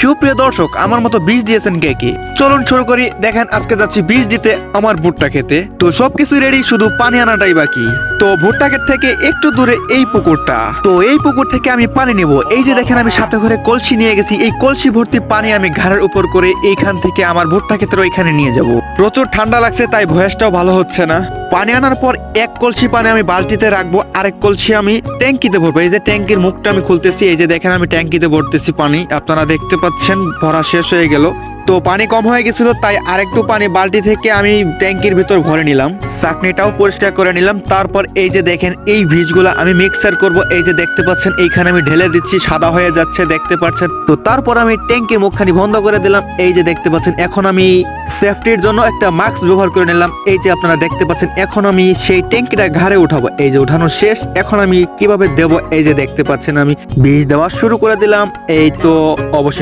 সুপ্রিয় দর্শক, আমার মতো বীজ দিয়েছেন কে কি? চলুন শুরু করি। দেখেন, আজকে যাচ্ছি বীজ দিতে আমার ভুট্টা খেতে। তো সবকিছু রেডি শুধু পানি আনাটাই বাকি। তো ভুট্টা ক্ষেত থেকে একটু দূরে এই পুকুরটা। তো এই পুকুর থেকে আমি পানি নেব। এই যে দেখেন, আমি সাথে করে কলসি নিয়ে গেছি। এই কলসি ভর্তি পানি আমি ঘাড়ের উপর করে এইখান থেকে আমার ভুট্টা ক্ষেতের ওইখানে নিয়ে যাব। প্রচুর ঠান্ডা লাগছে, তাই ভয়েসটাও ভালো হচ্ছে না। পানি আনার পর এক কলসি পানি আমি বালতিতে রাখব। আরেক কলসি আমি ট্যাঙ্কিতে ভরবো। এই যে ট্যাঙ্কির মুখটা আমি খুলতেছি। এই যে দেখেন, আমি ট্যাঙ্কিতে ভরতেছি পানি। আপনারা দেখতে পাচ্ছেন, ভরা শেষ হয়ে গেল। তো পানি কম হয়ে গেছিল, তাই আরেকটু পানি বালতি থেকে আমি ট্যাঙ্কির ভিতর ভরে নিলাম। চাকনিটাও পরিষ্কার করে নিলাম। তারপর এই যে দেখেন, এই বীজগুলো আমি মিক্সার করব। এই যে দেখতে পাচ্ছেন, এইখানে আমি ঢেলে দিচ্ছি, সাদা হয়ে যাচ্ছে, দেখতে পাচ্ছেন। তো তারপর আমি ট্যাঙ্কির মুখখানি বন্ধ করে দিলাম। এই যে দেখতে পাচ্ছেন, এখন আমি সেফটির জন্য একটা মাস্ক ব্যবহার করে নিলাম। এই যে আপনারা দেখতে পাচ্ছেন, এখন আমি সেই ট্যাঙ্কিটা ঘাড়ে উঠাবো। এই যে উঠানো শেষ, এখন আমি কীভাবে দেব? এই যে দেখতে পাচ্ছেন, আমি বীজ দেওয়া শুরু করে দিলাম। এই তো অবশ্যই